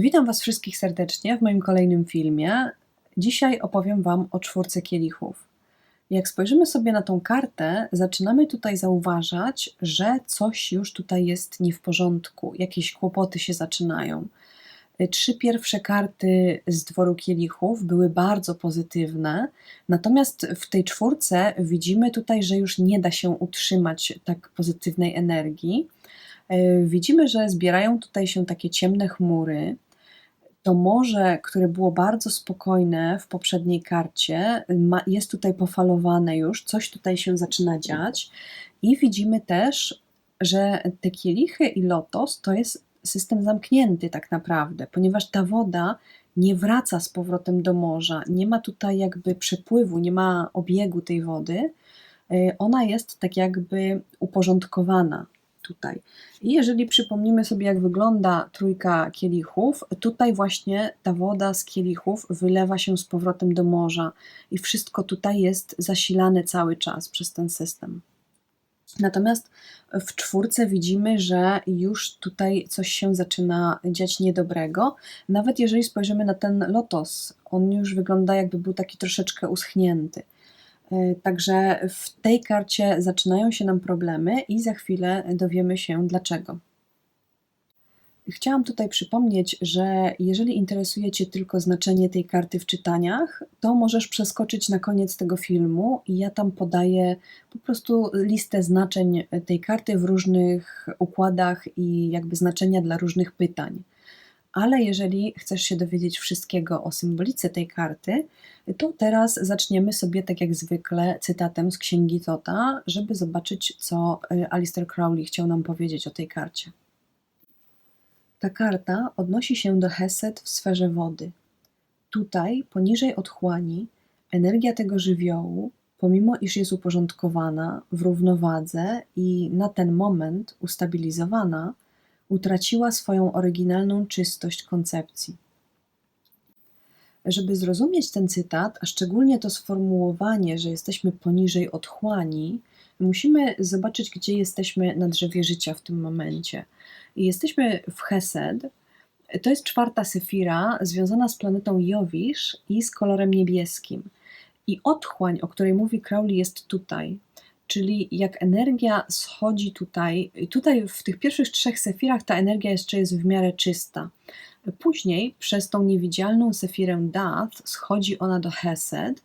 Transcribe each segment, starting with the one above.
Witam Was wszystkich serdecznie w moim kolejnym filmie. Dzisiaj opowiem Wam o czwórce kielichów. Jak spojrzymy sobie na tą kartę, zaczynamy tutaj zauważać, że coś już tutaj jest nie w porządku, jakieś kłopoty się zaczynają. Trzy pierwsze karty z dworu kielichów były bardzo pozytywne, natomiast w tej czwórce widzimy tutaj, że już nie da się utrzymać tak pozytywnej energii. Widzimy, że zbierają tutaj się takie ciemne chmury. To morze, które było bardzo spokojne w poprzedniej karcie, ma, jest tutaj pofalowane już, coś tutaj się zaczyna dziać. I widzimy też, że te kielichy i lotos to jest system zamknięty tak naprawdę, ponieważ ta woda nie wraca z powrotem do morza, nie ma tutaj jakby przepływu, nie ma obiegu tej wody. Ona jest tak jakby uporządkowana tutaj. I jeżeli przypomnimy sobie, jak wygląda trójka kielichów, tutaj właśnie ta woda z kielichów wylewa się z powrotem do morza i wszystko tutaj jest zasilane cały czas przez ten system. Natomiast w czwórce widzimy, że już tutaj coś się zaczyna dziać niedobrego. Nawet jeżeli spojrzymy na ten lotos, on już wygląda jakby był taki troszeczkę uschnięty. E, także w tej karcie zaczynają się nam problemy i za chwilę dowiemy się dlaczego. Chciałam tutaj przypomnieć, że jeżeli interesuje Cię tylko znaczenie tej karty w czytaniach, to możesz przeskoczyć na koniec tego filmu i ja tam podaję po prostu listę znaczeń tej karty w różnych układach i jakby znaczenia dla różnych pytań ale jeżeli chcesz się dowiedzieć wszystkiego o symbolice tej karty, to teraz zaczniemy sobie tak jak zwykle cytatem z księgi Tota, żeby zobaczyć, co y, Alistair Crowley chciał nam powiedzieć o tej karcie. Ta karta odnosi się do Hesed w sferze wody. Tutaj, poniżej otchłani, energia tego żywiołu, pomimo iż jest uporządkowana, w równowadze i na ten moment ustabilizowana, utraciła swoją oryginalną czystość koncepcji. Żeby zrozumieć ten cytat, a szczególnie to sformułowanie, że jesteśmy poniżej otchłani, musimy zobaczyć, gdzie jesteśmy na drzewie życia w tym momencie. I jesteśmy w Hesed. To jest czwarta sefira związana z planetą Jowisz i z kolorem niebieskim. I otchłań, o której mówi Crowley, jest tutaj czyli jak energia schodzi tutaj, tutaj w tych pierwszych trzech sefirach ta energia jeszcze jest w miarę czysta. Później przez tą niewidzialną sefirę Dath schodzi ona do Hesed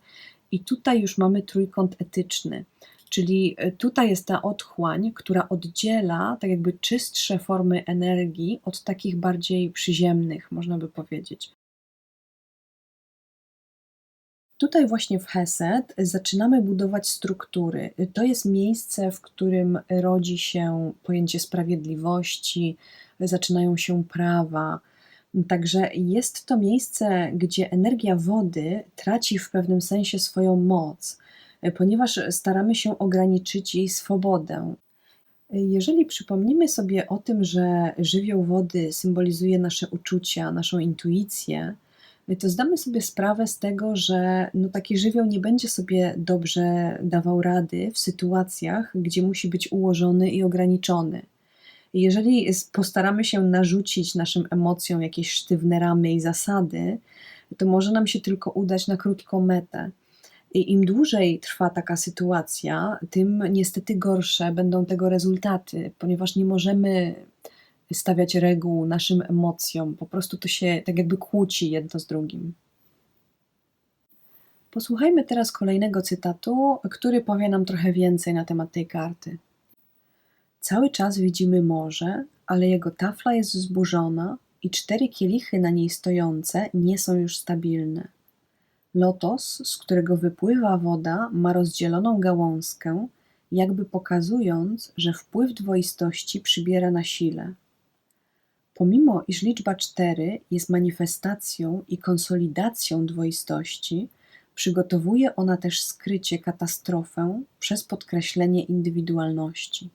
i tutaj już mamy trójkąt etyczny. Czyli tutaj jest ta otchłań, która oddziela tak jakby czystsze formy energii od takich bardziej przyziemnych, można by powiedzieć. Tutaj właśnie w Hesed zaczynamy budować struktury. To jest miejsce, w którym rodzi się pojęcie sprawiedliwości, zaczynają się prawa. Także jest to miejsce, gdzie energia wody traci w pewnym sensie swoją moc, ponieważ staramy się ograniczyć jej swobodę. Jeżeli przypomnimy sobie o tym, że żywioł wody symbolizuje nasze uczucia, naszą intuicję, to zdamy sobie sprawę z tego, że no taki żywioł nie będzie sobie dobrze dawał rady w sytuacjach, gdzie musi być ułożony i ograniczony. Jeżeli postaramy się narzucić naszym emocjom jakieś sztywne ramy i zasady, to może nam się tylko udać na krótką metę. I im dłużej trwa taka sytuacja, tym niestety gorsze będą tego rezultaty, ponieważ nie możemy stawiać reguł naszym emocjom. Po prostu to się tak jakby kłóci jedno z drugim. Posłuchajmy teraz kolejnego cytatu, który powie nam trochę więcej na temat tej karty. Cały czas widzimy morze, ale jego tafla jest zburzona i cztery kielichy na niej stojące nie są już stabilne. Lotos, z którego wypływa woda, ma rozdzieloną gałązkę, jakby pokazując, że wpływ dwoistości przybiera na sile. Pomimo iż liczba cztery jest manifestacją i konsolidacją dwoistości, przygotowuje ona też skrycie katastrofę przez podkreślenie indywidualności.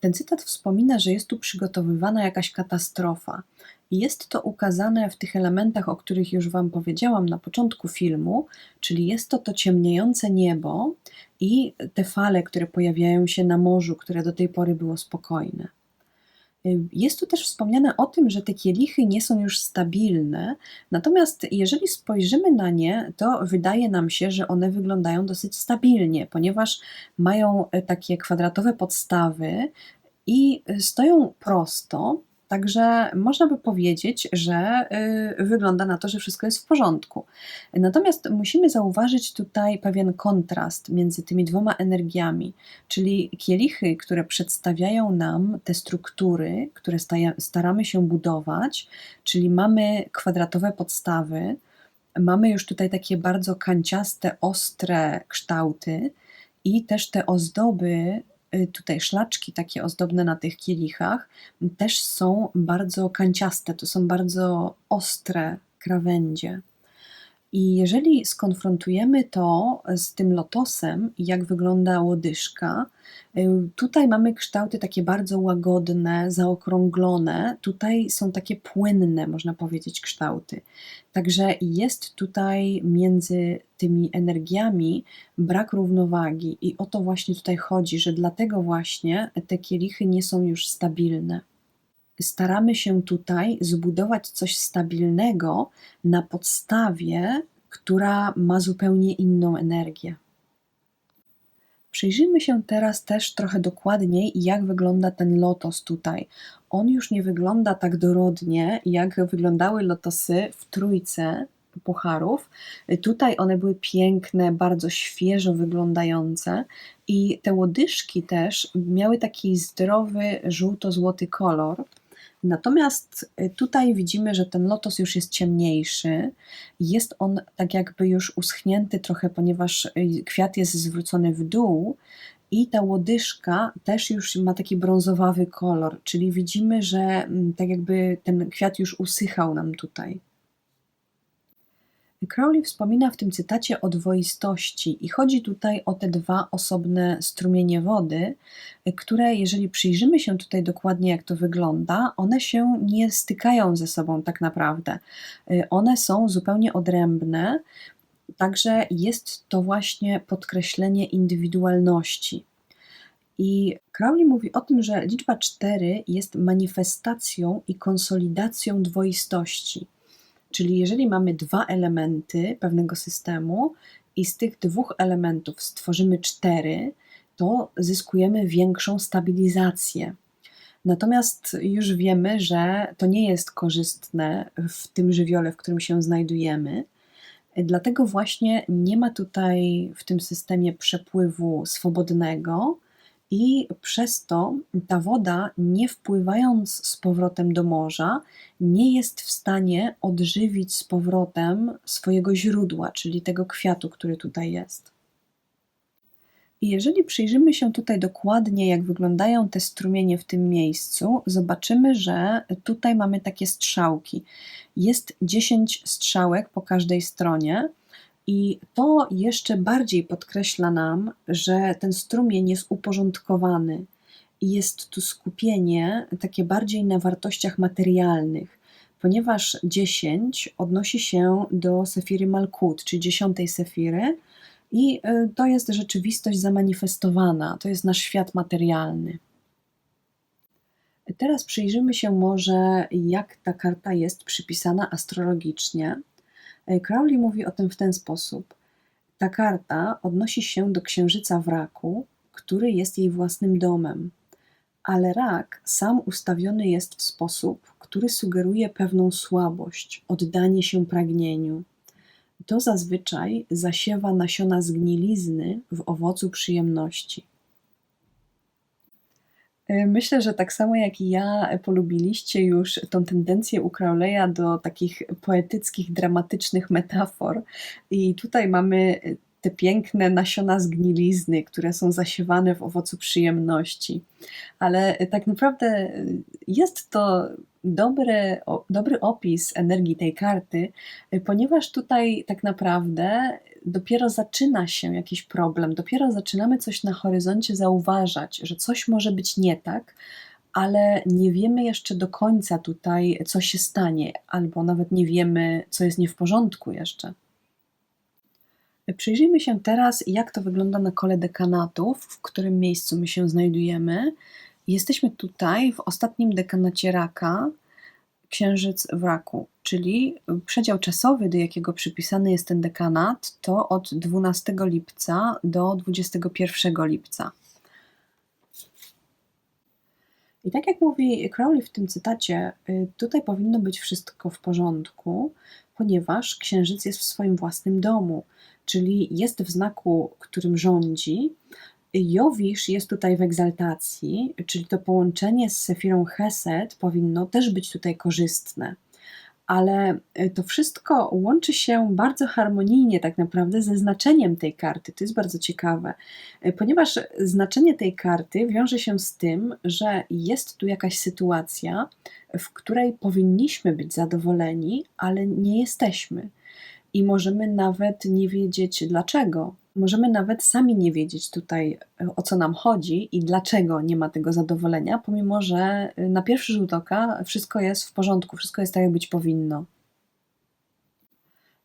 Ten cytat wspomina, że jest tu przygotowywana jakaś katastrofa. I jest to ukazane w tych elementach, o których już Wam powiedziałam na początku filmu, czyli jest to to ciemniejące niebo i te fale, które pojawiają się na morzu, które do tej pory było spokojne. Jest tu też wspomniane o tym, że te kielichy nie są już stabilne, natomiast jeżeli spojrzymy na nie, to wydaje nam się, że one wyglądają dosyć stabilnie, ponieważ mają takie kwadratowe podstawy i stoją prosto, Także można by powiedzieć, że y, wygląda na to, że wszystko jest w porządku. Natomiast musimy zauważyć tutaj pewien kontrast między tymi dwoma energiami, czyli kielichy, które przedstawiają nam te struktury, które staramy się budować, czyli mamy kwadratowe podstawy, mamy już tutaj takie bardzo kanciaste, ostre kształty i też te ozdoby tutaj szlaczki takie ozdobne na tych kielichach też są bardzo kanciaste, to są bardzo ostre krawędzie. I jeżeli skonfrontujemy to z tym lotosem, jak wygląda łodyżka, y, tutaj mamy kształty takie bardzo łagodne, zaokrąglone, tutaj są takie płynne, można powiedzieć, kształty. Także jest tutaj między tymi energiami brak równowagi, i o to właśnie tutaj chodzi, że dlatego właśnie te kielichy nie są już stabilne staramy się tutaj zbudować coś stabilnego na podstawie, która ma zupełnie inną energię. Przyjrzyjmy się teraz też trochę dokładniej, jak wygląda ten lotos tutaj. On już nie wygląda tak dorodnie, jak wyglądały lotosy w trójce pucharów. Tutaj one były piękne, bardzo świeżo wyglądające i te łodyżki też miały taki zdrowy, żółto-złoty kolor. Natomiast y, tutaj widzimy, że ten lotos już jest ciemniejszy. Jest on tak jakby już uschnięty trochę, ponieważ y, kwiat jest zwrócony w dół i ta łodyżka też już ma taki brązowawy kolor, czyli widzimy, że mm, tak jakby ten kwiat już usychał nam tutaj. Crowley wspomina w tym cytacie o dwoistości i chodzi tutaj o te dwa osobne strumienie wody, które jeżeli przyjrzymy się tutaj dokładnie jak to wygląda, one się nie stykają ze sobą tak naprawdę. One są zupełnie odrębne, także jest to właśnie podkreślenie indywidualności. I Crowley mówi o tym, że liczba 4 jest manifestacją i konsolidacją dwoistości. Czyli jeżeli mamy dwa elementy pewnego systemu i z tych dwóch elementów stworzymy cztery, to zyskujemy większą stabilizację. Natomiast już wiemy, że to nie jest korzystne w tym żywiole, w którym się znajdujemy. Dlatego właśnie nie ma tutaj w tym systemie przepływu swobodnego, i przez to ta woda, nie wpływając z powrotem do morza, nie jest w stanie odżywić z powrotem swojego źródła, czyli tego kwiatu, który tutaj jest. I jeżeli przyjrzymy się tutaj dokładnie, jak wyglądają te strumienie w tym miejscu, zobaczymy, że tutaj mamy takie strzałki. Jest 10 strzałek po każdej stronie i to jeszcze bardziej podkreśla nam, że ten strumień jest uporządkowany i jest tu skupienie takie bardziej na wartościach materialnych, ponieważ 10 odnosi się do sefiry Malkut, czyli dziesiątej sefiry, i y, to jest rzeczywistość zamanifestowana, to jest nasz świat materialny. Teraz przyjrzymy się może, jak ta karta jest przypisana astrologicznie. Crowley mówi o tym w ten sposób. Ta karta odnosi się do księżyca w raku, który jest jej własnym domem, ale rak sam ustawiony jest w sposób, który sugeruje pewną słabość, oddanie się pragnieniu. To zazwyczaj zasiewa nasiona zgnilizny w owocu przyjemności. E, myślę, że tak samo jak i ja polubiliście już tą tendencję u Crowleya do takich poetyckich, dramatycznych metafor. I tutaj mamy te piękne nasiona zgnilizny, które są zasiewane w owocu przyjemności. Ale tak naprawdę jest to dobry, dobry opis energii tej karty, ponieważ tutaj tak naprawdę dopiero zaczyna się jakiś problem, dopiero zaczynamy coś na horyzoncie zauważać, że coś może być nie tak, ale nie wiemy jeszcze do końca tutaj, co się stanie, albo nawet nie wiemy, co jest nie w porządku jeszcze. Przyjrzyjmy się teraz, jak to wygląda na kole dekanatów, w którym miejscu my się znajdujemy. Jesteśmy tutaj w ostatnim dekanacie raka, księżyc w raku, czyli przedział czasowy, do jakiego przypisany jest ten dekanat, to od 12 lipca do 21 lipca. I tak jak mówi Crowley w tym cytacie, y, tutaj powinno być wszystko w porządku, ponieważ księżyc jest w swoim własnym domu, czyli jest w znaku, którym rządzi. Jowisz jest tutaj w egzaltacji, czyli to połączenie z Sefirą Hesed powinno też być tutaj korzystne ale y, to wszystko łączy się bardzo harmonijnie tak naprawdę ze znaczeniem tej karty. To jest bardzo ciekawe, y, ponieważ znaczenie tej karty wiąże się z tym, że jest tu jakaś sytuacja, w której powinniśmy być zadowoleni, ale nie jesteśmy. I możemy nawet nie wiedzieć dlaczego. Możemy nawet sami nie wiedzieć tutaj, o co nam chodzi i dlaczego nie ma tego zadowolenia, pomimo że y, na pierwszy rzut oka wszystko jest w porządku, wszystko jest tak, jak być powinno.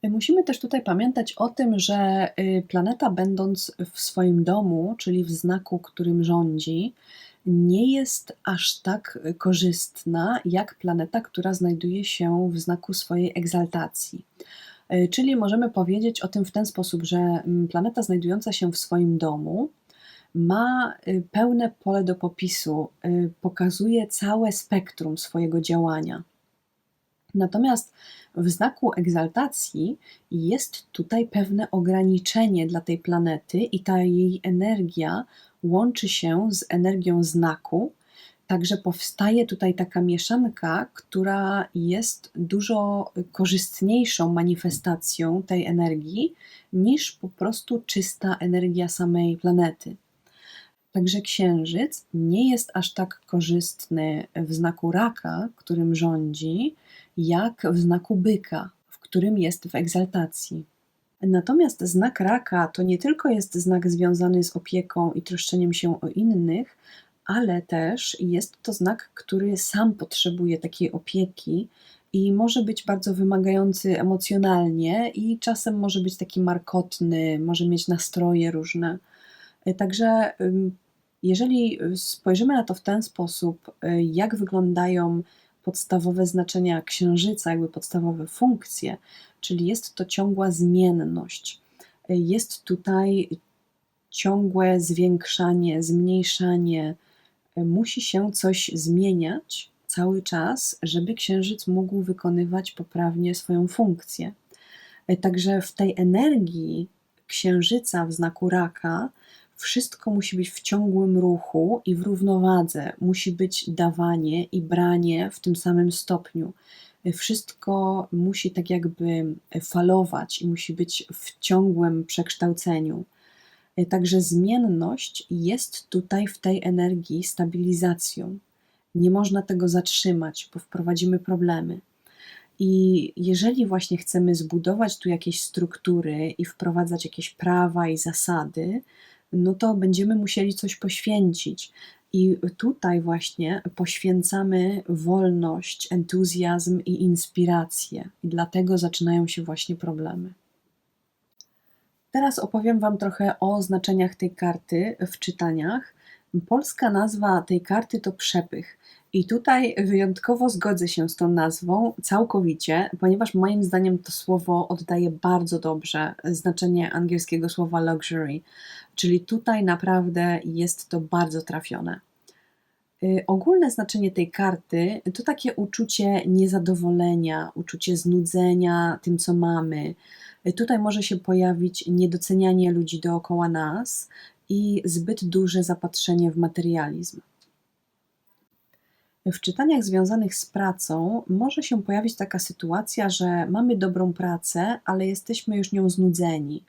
Musimy też tutaj pamiętać o tym, że planeta, będąc w swoim domu, czyli w znaku, którym rządzi, nie jest aż tak korzystna jak planeta, która znajduje się w znaku swojej egzaltacji. E, czyli możemy powiedzieć o tym w ten sposób, że mm, planeta znajdująca się w swoim domu ma y, pełne pole do popisu, y, pokazuje całe spektrum swojego działania. Natomiast w znaku egzaltacji jest tutaj pewne ograniczenie dla tej planety i ta jej energia łączy się z energią znaku, Także powstaje tutaj taka mieszanka, która jest dużo korzystniejszą manifestacją tej energii niż po prostu czysta energia samej planety. Także księżyc nie jest aż tak korzystny w znaku raka, którym rządzi, jak w znaku byka, w którym jest w egzaltacji. Natomiast znak raka to nie tylko jest znak związany z opieką i troszczeniem się o innych, ale też jest to znak, który sam potrzebuje takiej opieki i może być bardzo wymagający emocjonalnie i czasem może być taki markotny, może mieć nastroje różne. Także jeżeli spojrzymy na to w ten sposób, jak wyglądają podstawowe znaczenia księżyca, jakby podstawowe funkcje, czyli jest to ciągła zmienność. Jest tutaj ciągłe zwiększanie, zmniejszanie, musi się coś zmieniać cały czas, żeby księżyc mógł wykonywać poprawnie swoją funkcję. E, także w tej energii księżyca w znaku raka wszystko musi być w ciągłym ruchu i w równowadze. Musi być dawanie i branie w tym samym stopniu. E, wszystko musi tak jakby falować i musi być w ciągłym przekształceniu. E, także zmienność jest tutaj w tej energii stabilizacją. Nie można tego zatrzymać, bo wprowadzimy problemy. I jeżeli właśnie chcemy zbudować tu jakieś struktury i wprowadzać jakieś prawa i zasady, no to będziemy musieli coś poświęcić. I tutaj właśnie poświęcamy wolność, entuzjazm i inspirację. I dlatego zaczynają się właśnie problemy. Teraz opowiem Wam trochę o znaczeniach tej karty w czytaniach. Polska nazwa tej karty to przepych. I tutaj wyjątkowo zgodzę się z tą nazwą całkowicie, ponieważ moim zdaniem to słowo oddaje bardzo dobrze znaczenie angielskiego słowa luxury. Czyli tutaj naprawdę jest to bardzo trafione. Y, ogólne znaczenie tej karty to takie uczucie niezadowolenia, uczucie znudzenia tym, co mamy, Tutaj może się pojawić niedocenianie ludzi dookoła nas i zbyt duże zapatrzenie w materializm. W czytaniach związanych z pracą może się pojawić taka sytuacja, że mamy dobrą pracę, ale jesteśmy już nią znudzeni.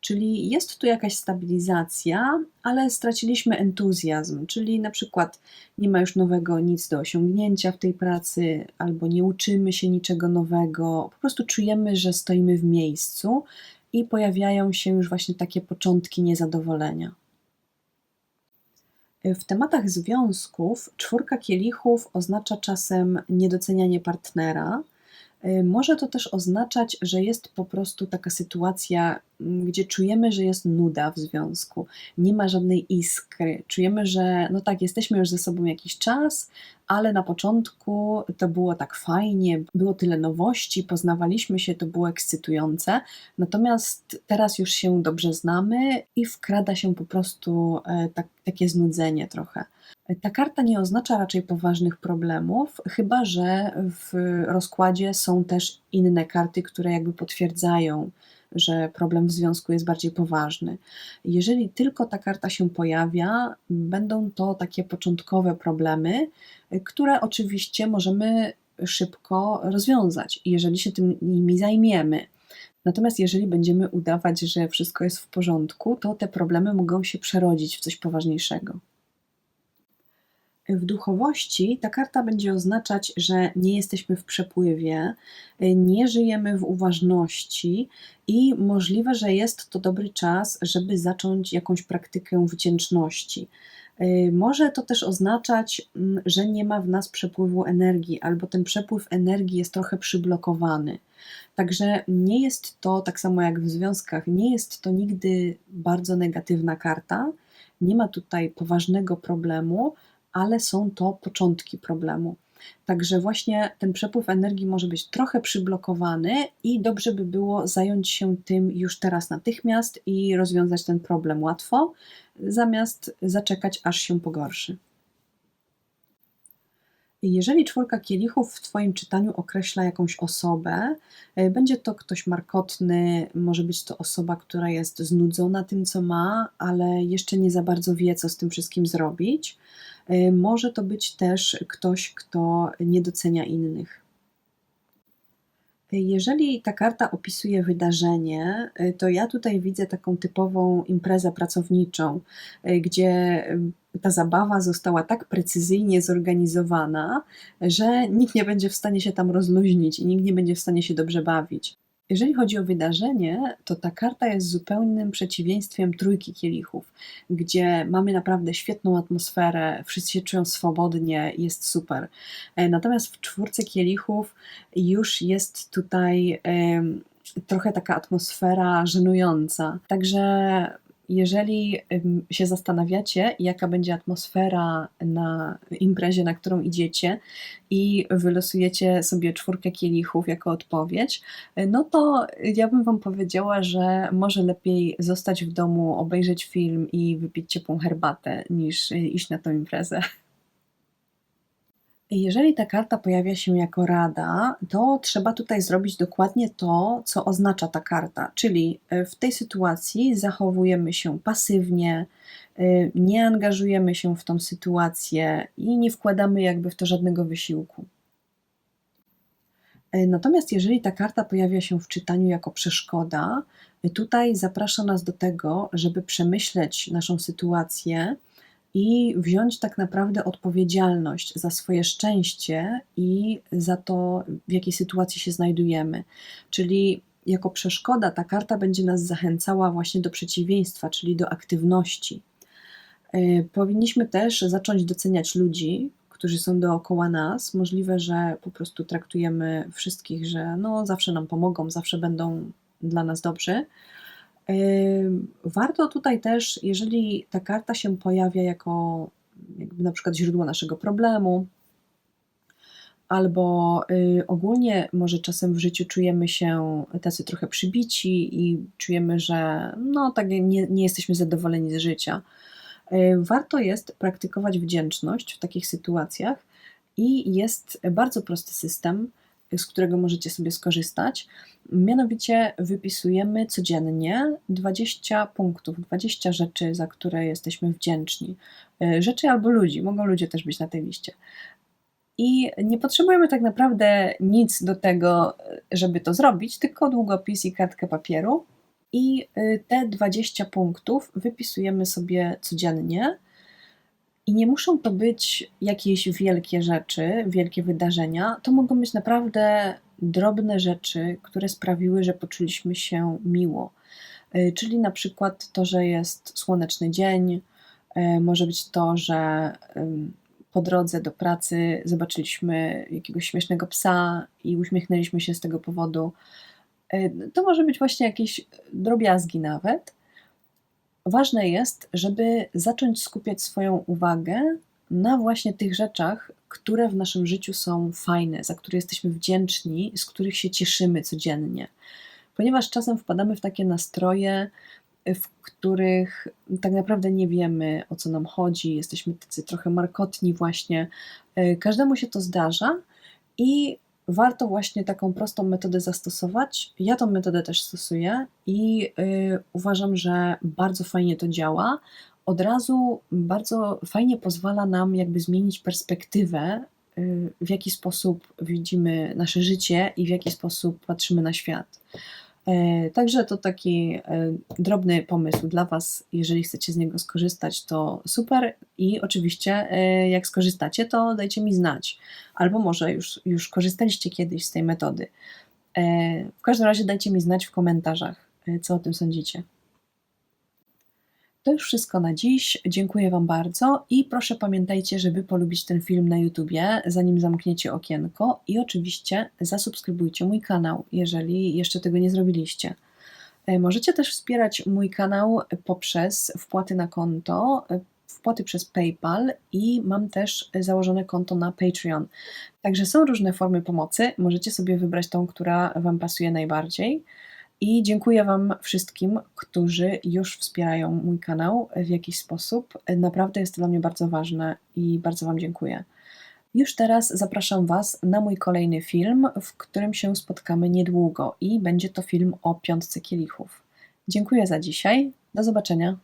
Czyli jest tu jakaś stabilizacja, ale straciliśmy entuzjazm, czyli na przykład nie ma już nowego nic do osiągnięcia w tej pracy, albo nie uczymy się niczego nowego, po prostu czujemy, że stoimy w miejscu i pojawiają się już właśnie takie początki niezadowolenia. W tematach związków czwórka kielichów oznacza czasem niedocenianie partnera, może to też oznaczać, że jest po prostu taka sytuacja, mm, gdzie czujemy, że jest nuda w związku, nie ma żadnej iskry. Czujemy, że no tak, jesteśmy już ze sobą jakiś czas, ale na początku to było tak fajnie, było tyle nowości, poznawaliśmy się, to było ekscytujące. Natomiast teraz już się dobrze znamy i wkrada się po prostu e, tak, takie znudzenie trochę. Ta karta nie oznacza raczej poważnych problemów, chyba że w rozkładzie są też inne karty, które jakby potwierdzają, że problem w związku jest bardziej poważny. Jeżeli tylko ta karta się pojawia, będą to takie początkowe problemy, które oczywiście możemy szybko rozwiązać, jeżeli się tym nimi zajmiemy. Natomiast jeżeli będziemy udawać, że wszystko jest w porządku, to te problemy mogą się przerodzić w coś poważniejszego. W duchowości ta karta będzie oznaczać, że nie jesteśmy w przepływie, nie żyjemy w uważności i możliwe, że jest to dobry czas, żeby zacząć jakąś praktykę wdzięczności. Może to też oznaczać, mm, że nie ma w nas przepływu energii, albo ten przepływ energii jest trochę przyblokowany. Także nie jest to tak samo jak w związkach, nie jest to nigdy bardzo negatywna karta. Nie ma tutaj poważnego problemu, ale są to początki problemu. Także właśnie ten przepływ energii może być trochę przyblokowany i dobrze by było zająć się tym już teraz natychmiast i rozwiązać ten problem łatwo, zamiast zaczekać aż się pogorszy. Jeżeli czwórka kielichów w Twoim czytaniu określa jakąś osobę, e, będzie to ktoś markotny, może być to osoba, która jest znudzona tym, co ma, ale jeszcze nie za bardzo wie, co z tym wszystkim zrobić. E, może to być też ktoś, kto nie docenia innych. Jeżeli ta karta opisuje wydarzenie, e, to ja tutaj widzę taką typową imprezę pracowniczą, gdzie ta zabawa została tak precyzyjnie zorganizowana, że nikt nie będzie w stanie się tam rozluźnić i nikt nie będzie w stanie się dobrze bawić. Jeżeli chodzi o wydarzenie, to ta karta jest zupełnym przeciwieństwem trójki kielichów, gdzie mamy naprawdę świetną atmosferę, wszyscy się czują swobodnie, jest super. E, natomiast w czwórce kielichów już jest tutaj trochę taka atmosfera żenująca. Także jeżeli się zastanawiacie, jaka będzie atmosfera na imprezie, na którą idziecie i wylosujecie sobie czwórkę kielichów jako odpowiedź, no to ja bym Wam powiedziała, że może lepiej zostać w domu, obejrzeć film i wypić ciepłą herbatę, niż iść na tą imprezę. Jeżeli ta karta pojawia się jako rada, to trzeba tutaj zrobić dokładnie to, co oznacza ta karta, czyli e, w tej sytuacji zachowujemy się pasywnie, e, nie angażujemy się w tą sytuację i nie wkładamy jakby w to żadnego wysiłku. E, natomiast jeżeli ta karta pojawia się w czytaniu jako przeszkoda, tutaj zaprasza nas do tego, żeby przemyśleć naszą sytuację i wziąć tak naprawdę odpowiedzialność za swoje szczęście i za to, w jakiej sytuacji się znajdujemy. Czyli jako przeszkoda ta karta będzie nas zachęcała właśnie do przeciwieństwa, czyli do aktywności. E, powinniśmy też zacząć doceniać ludzi, którzy są dookoła nas. Możliwe, że po prostu traktujemy wszystkich, że no, zawsze nam pomogą, zawsze będą dla nas dobrzy Warto tutaj też, jeżeli ta karta się pojawia jako jakby na przykład źródło naszego problemu, albo y, ogólnie może czasem w życiu czujemy się tacy trochę przybici i czujemy, że no tak nie, nie jesteśmy zadowoleni z życia. Y, warto jest praktykować wdzięczność w takich sytuacjach i jest bardzo prosty system, z którego możecie sobie skorzystać. Mianowicie wypisujemy codziennie 20 punktów, 20 rzeczy, za które jesteśmy wdzięczni. E, rzeczy albo ludzi, mogą ludzie też być na tej liście. I nie potrzebujemy tak naprawdę nic do tego, żeby to zrobić, tylko długopis i kartkę papieru. I e, te 20 punktów wypisujemy sobie codziennie i nie muszą to być jakieś wielkie rzeczy, wielkie wydarzenia. To mogą być naprawdę drobne rzeczy, które sprawiły, że poczuliśmy się miło. Y, czyli na przykład to, że jest słoneczny dzień, y, może być to, że po drodze do pracy zobaczyliśmy jakiegoś śmiesznego psa i uśmiechnęliśmy się z tego powodu. E, To może być właśnie jakieś drobiazgi nawet. Ważne jest, żeby zacząć skupiać swoją uwagę na właśnie tych rzeczach, które w naszym życiu są fajne, za które jesteśmy wdzięczni, z których się cieszymy codziennie. Ponieważ czasem wpadamy w takie nastroje, w których tak naprawdę nie wiemy o co nam chodzi, jesteśmy tacy trochę markotni, właśnie. E, Każdemu się to zdarza i warto właśnie taką prostą metodę zastosować. Ja tą metodę też stosuję i y, uważam, że bardzo fajnie to działa. Od razu bardzo fajnie pozwala nam jakby zmienić perspektywę, y, w jaki sposób widzimy nasze życie i w jaki sposób patrzymy na świat. E, Także to taki e, drobny pomysł dla Was. Jeżeli chcecie z niego skorzystać, to super. I oczywiście, e, jak skorzystacie, to dajcie mi znać. Albo może już, już korzystaliście kiedyś z tej metody. W każdym razie dajcie mi znać w komentarzach, co o tym sądzicie. To już wszystko na dziś. Dziękuję Wam bardzo i proszę pamiętajcie, żeby polubić ten film na YouTubie, zanim zamkniecie okienko i oczywiście zasubskrybujcie mój kanał, jeżeli jeszcze tego nie zrobiliście. E, Możecie też wspierać mój kanał poprzez wpłaty na konto, e, wpłaty przez PayPal i mam też założone konto na Patreon. Także są różne formy pomocy. Możecie sobie wybrać tą, która Wam pasuje najbardziej. I dziękuję Wam wszystkim, którzy już wspierają mój kanał w jakiś sposób. Naprawdę jest to dla mnie bardzo ważne i bardzo Wam dziękuję. Już teraz zapraszam Was na mój kolejny film, w którym się spotkamy niedługo i będzie to film o piątce kielichów. Dziękuję za dzisiaj. Do zobaczenia.